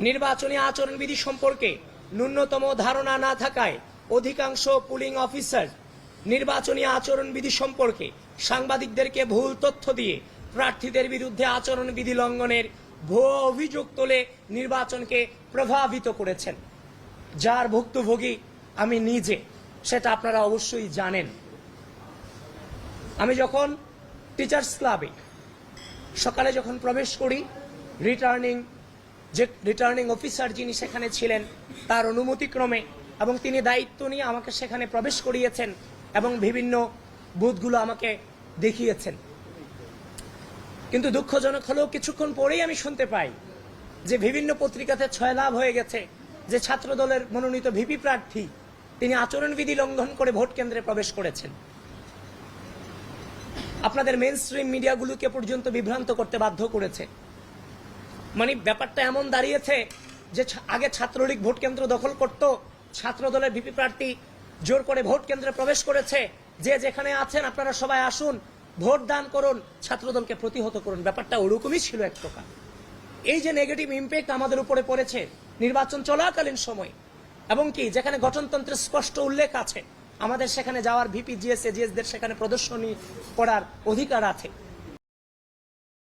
নির্বাচনী আচরণবিধি সম্পর্কে ন্যূনতম ধারণা না থাকায় অধিকাংশ পুলিং অফিসার নির্বাচনী আচরণবিধি সম্পর্কে সাংবাদিকদেরকে ভুল তথ্য দিয়ে প্রার্থীদের বিরুদ্ধে আচরণবিধি লঙ্ঘনের ভুয়ো অভিযোগ তোলে নির্বাচনকে প্রভাবিত করেছেন। যার ভুক্তভোগী আমি নিজে, সেটা আপনারা অবশ্যই জানেন। আমি যখন টিচার্স ক্লাবে সকালে যখন প্রবেশ করি রিটার্নিং যে রিটার্নিং অফিসার যিনি সেখানে ছিলেন, তার অনুমতিক্রমে এবং তিনি দায়িত্ব নিয়ে আমাকে সেখানে প্রবেশ করিয়েছেন এবং বিভিন্ন বুথগুলো আমাকে দেখিয়েছেন। কিন্তু দুঃখজনক হলেও কিছুক্ষণ পরেই আমি শুনতে পাই যে বিভিন্ন পত্রিকাতে ছয় লাভ হয়ে গেছে যে ছাত্র দলের মনোনীত ভিপি প্রার্থী তিনি আচরণবিধি লঙ্ঘন করে ভোট কেন্দ্রে প্রবেশ করেছেন। আপনাদের মেন স্ট্রিম মিডিয়াগুলোকে পর্যন্ত বিভ্রান্ত করতে বাধ্য করেছে। মানে ব্যাপারটা এমন দাঁড়িয়েছে যে আগে ছাত্রলীগ ভোট কেন্দ্র দখল করত ছাত্র দলের ভিপি প্রার্থী জোর করে ভোট কেন্দ্রে প্রবেশ করেছে, যে যেখানে আছেন আপনারা সবাই আসুন, ভোট দান করুন, ছাত্রদলকে প্রতিহত করুন। ব্যাপারটা ওরকমই ছিল এক প্রকার। এই যে নেগেটিভ ইম্প্যাক্ট আমাদের উপরে পড়েছে, নির্বাচন চলাকালীন সময়, এবং কি, যেখানে গঠনতন্ত্রের স্পষ্ট উল্লেখ আছে, আমাদের সেখানে যাওয়ার ভিপি জিএস এজিএসদের সেখানে প্রদর্শনী করার অধিকার আছে।